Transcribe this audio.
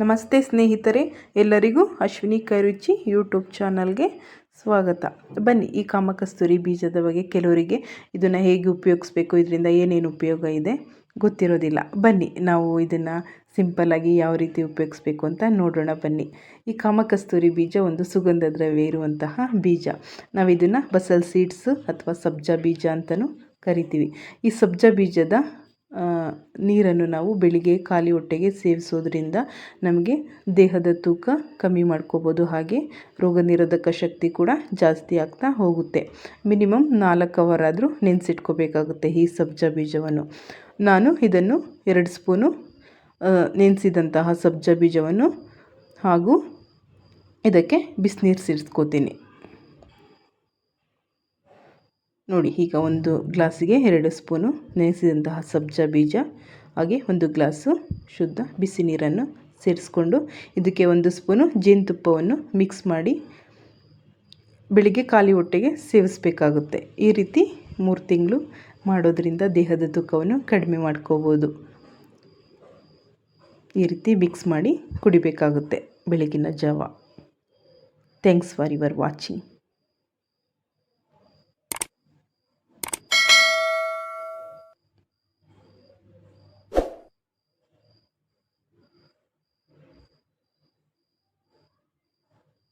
ನಮಸ್ತೆ ಸ್ನೇಹಿತರೆ, ಎಲ್ಲರಿಗೂ ಅಶ್ವಿನಿ ಕೈರುಚಿ ಯೂಟ್ಯೂಬ್ ಚಾನಲ್ಗೆ ಸ್ವಾಗತ. ಬನ್ನಿ, ಈ ಕಾಮಕಸ್ತೂರಿ ಬೀಜದ ಬಗ್ಗೆ ಕೆಲವರಿಗೆ ಇದನ್ನು ಹೇಗೆ ಉಪಯೋಗಿಸ್ಬೇಕು, ಇದರಿಂದ ಏನೇನು ಉಪಯೋಗ ಇದೆ ಗೊತ್ತಿರೋದಿಲ್ಲ. ಬನ್ನಿ, ನಾವು ಇದನ್ನು ಸಿಂಪಲ್ಲಾಗಿ ಯಾವ ರೀತಿ ಉಪಯೋಗಿಸ್ಬೇಕು ಅಂತ ನೋಡೋಣ ಬನ್ನಿ. ಈ ಕಾಮಕಸ್ತೂರಿ ಬೀಜ ಒಂದು ಸುಗಂಧ ದ್ರವ್ಯ ಇರುವಂತಹ ಬೀಜ. ನಾವು ಇದನ್ನು ಬಸಲ್ ಸೀಡ್ಸ್ ಅಥವಾ ಸಬ್ಜಾ ಬೀಜ ಅಂತಲೂ ಕರಿತೀವಿ. ಈ ಸಬ್ಜಾ ಬೀಜದ ನೀರನ್ನು ನಾವು ಬೆಳಿಗ್ಗೆ ಖಾಲಿ ಹೊಟ್ಟೆಗೆ ಸೇವಿಸೋದ್ರಿಂದ ನಮಗೆ ದೇಹದ ತೂಕ ಕಮ್ಮಿ ಮಾಡ್ಕೋಬೋದು. ಹಾಗೆ ರೋಗ ನಿರೋಧಕ ಶಕ್ತಿ ಕೂಡ ಜಾಸ್ತಿ ಆಗ್ತಾ ಹೋಗುತ್ತೆ. ಮಿನಿಮಮ್ ನಾಲ್ಕು ಅವರ್ ಆದರೂ ನೆನೆಸಿಟ್ಕೋಬೇಕಾಗುತ್ತೆ ಈ ಸಬ್ಜಾ ಬೀಜವನ್ನು. ನಾನು ಇದನ್ನು ಎರಡು ಸ್ಪೂನು ನೆನೆಸಿದಂತಹ ಸಬ್ಜಾ ಬೀಜವನ್ನು ಹಾಗೂ ಇದಕ್ಕೆ ಬಿಸಿನೀರು ಸೇರಿಸ್ಕೋತೀನಿ. ನೋಡಿ, ಈಗ ಒಂದು ಗ್ಲಾಸಿಗೆ ಎರಡು ಸ್ಪೂನು ನೆನೆಸಿದಂತಹ ಸಬ್ಜಾ ಬೀಜ, ಹಾಗೆ ಒಂದು ಗ್ಲಾಸು ಶುದ್ಧ ಬಿಸಿ ನೀರನ್ನು ಸೇರಿಸ್ಕೊಂಡು ಇದಕ್ಕೆ ಒಂದು ಸ್ಪೂನು ಜೇನುತುಪ್ಪವನ್ನು ಮಿಕ್ಸ್ ಮಾಡಿ ಬೆಳಿಗ್ಗೆ ಖಾಲಿ ಹೊಟ್ಟೆಗೆ ಸೇವಿಸಬೇಕಾಗುತ್ತೆ. ಈ ರೀತಿ ಮೂರು ತಿಂಗಳು ಮಾಡೋದ್ರಿಂದ ದೇಹದ ತೂಕವನ್ನು ಕಡಿಮೆ ಮಾಡ್ಕೋಬೋದು. ಈ ರೀತಿ ಮಿಕ್ಸ್ ಮಾಡಿ ಕುಡಿಬೇಕಾಗುತ್ತೆ ಬೆಳಗಿನ ಜಾವ. Thanks for your watching